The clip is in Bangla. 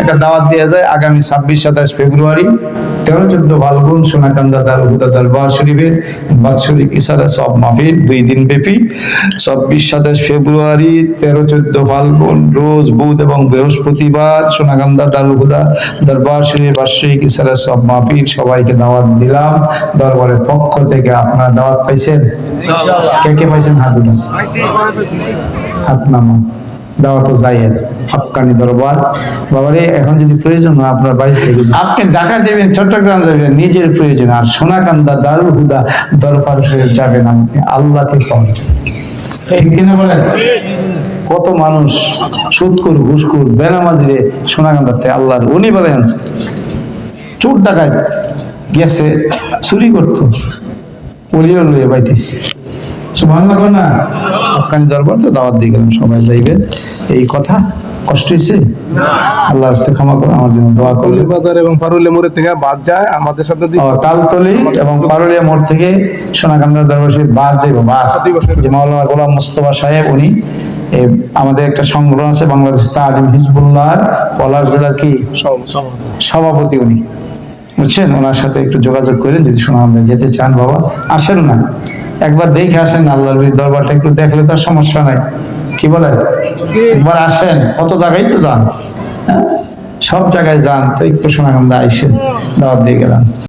একটা দাওয়াত দেওয়া যায় আগামী ছাব্বিশ সাতাশ ফেব্রুয়ারি। তেরো চোদ্দ ফাল্গুন সোনাকান্দা দারুহুদা দরবার শরীফের বাৎসরিক ইসারা সব মাহফিল দুই দিন ব্যাপী। চব্বিশ সাতাশ ফেব্রুয়ারি তেরো চোদ্দ ফাল্গুন রোজ বুধ এবং বৃহস্পতিবার সোনাকান্দা দারুহুদা দরবার শরীফ বার্ষিক ইসারা সব মাহফিল সবাইকে দাওয়াত দিলাম। দরবারের পক্ষ থেকে আপনারা দাওয়াত পাইছেন? কে কে পাইছেন হাত হাত নামা। দাওয়াত যাইয়ের হাক্কানি দরবার। বাবারে, এখন যদি প্রয়োজন হয় আপনার বাড়ি থেকে আপনি ঢাকা যাবেন, চট্টগ্রাম যাবেন, নিজের প্রয়োজন। আর সোনাকান্দা দারুল হুদা দরবার যাবেন আপনি। আল্লাহকে কত মানুষ বেনামাজিরে সোনাকান্দাতে আল্লাহর উনি বলে আনছে। চোর ডাকাত গেছে, চুরি করতো। ওলিও লইয়া পাইতেছি সুবহানাল্লাহ না। হক্কানি দরবার তো দাওয়াত দিয়ে গেলাম সবাই যাইবেন। এই কথা কষ্ট হয়েছে? আল্লাহর রাস্তে ক্ষমা করে আমার জন্য দোয়া করলে বাজার এবং পারুলে মোড়ের থেকে বাদ যায় আমাদের সাথে তালতলি এবং পারুলিয়া মোড় থেকে সোনাকান্দা দরবার শরীফ বাস যাইব বাস। যে মাওলানা গোলাম মোস্তফা সাহেব উনি এ, আমাদের একটা সংগঠন আছে বাংলাদেশ তাজিম হিজবুল্লাহ পলাশ জেলার কি? সভাপতি উনি। বুঝছেন? ওনার সাথে একটু যোগাযোগ করেন যদি সোনাকান্দা যেতে চান বাবা। আসেন না। একবার দেখে আসেন আল্লাহ আল্লাহর দরবারটা একটু দেখলে তো সমস্যা নাই। কি বলেন? একবার আসেন, কত জায়গায় তো যান? হ্যাঁ? সব জায়গায় যান, তো একটু সময় আমরা আইসেন, দাওয়াত দিয়ে গেলাম।